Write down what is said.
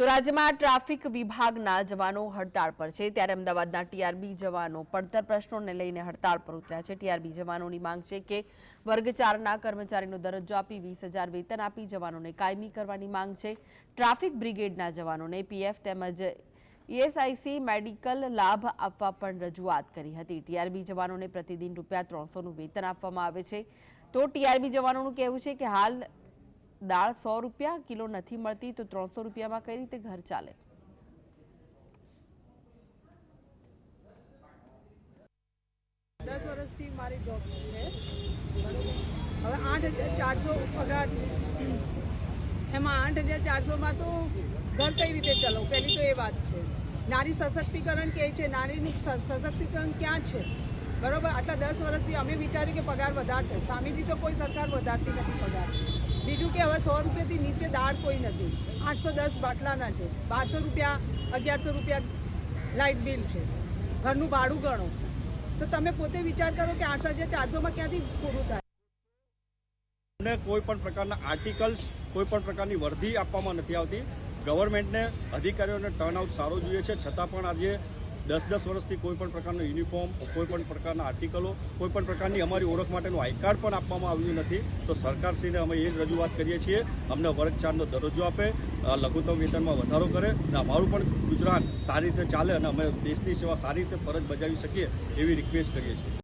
તો રાજ્યમાં ટ્રાફિક વિભાગના જવાનો હડતાળ પર છે. ત્યારે અમદાવાદના ટીઆરબી જવાનો પડતર પ્રશ્નોને લઈને હડતાળ પર ઉતર્યા છે. ટીઆરબી જવાનોની માંગ છે કે વર્ગ ચારના કર્મચારીનો દરજ્જો આપી વીસ હજાર વેતન આપી જવાનોને કાયમી કરવાની માંગ છે. ટ્રાફિક બ્રિગેડના જવાનોને પીએફ તેમજ ઈએસઆઈસી મેડિકલ લાભ આપવા પણ રજૂઆત કરી હતી. ટીઆરબી જવાનોને પ્રતિદિન રૂપિયા ત્રણસોનું વેતન આપવામાં આવે છે. તો ટીઆરબી જવાનોનું કહેવું છે કે હાલ દાળ સો રૂપિયા, કિલો નથી મળતી તો ત્રણસો રૂપિયામાં કઈ રીતે ઘર ચાલે? દસ વર્ષથી મારી જોબ છે. હવે આઠ હજાર ચારસો પગાર. એમાં આઠ હજાર ચારસોમાં તો ઘર કઈ રીતે ચલાવું? પહેલી તો એ વાત છે. નારી સશક્તિકરણ કે છે? નારીનું સશક્તિકરણ ક્યાં છે? બરોબર? આટલા દસ વર્ષથી અમે વિચાર્યું કે પગાર વધારશે. સામેથી તો કોઈ સરકાર વધારતી નથી પગાર. બીજું કે હવે સો રૂપિયાથી નીચે દાળ કોઈ નથી. આઠસો દસ બાટલાના છે. બારસો રૂપિયા, અગિયારસો રૂપિયા લાઇટ બિલ છે. ઘરનું ભાડું ગણો. તો તમે પોતે વિચાર કરો કે આઠ હજાર ચારસોમાં ક્યાંથી પૂરું થાય? અમને કોઈ પણ પ્રકારના આર્ટિકલ્સ, કોઈ પણ પ્રકારની વર્ધી આપવામાં નથી આવતી. ગવર્મેન્ટને અધિકારીઓને ટર્નઆઉટ સારો જોઈએ છે. છતાં પણ આજે દસ દસ વર્ષથી કોઈ પણ પ્રકારનો યુનિફોર્મ, કોઈ પણ પ્રકારના આર્ટિકલો, કોઈ પણ પ્રકારની અમારી ઓળખ માટેનું આઈ કાર્ડ પણ આપવામાં આવ્યું નથી. તો સરકારશ્રીને અમે એ જ રજૂઆત કરીએ છીએ. અમને વર્ગ ચારનો દરજ્જો આપે લઘુત્તમ વેતનમાં વધારો કરે અને અમારું પણ ગુજરાત સારી રીતે ચાલે અને અમે દેશની સેવા સારી રીતે ફરજ બજાવી શકીએ એવી રિક્વેસ્ટ કરીએ છીએ.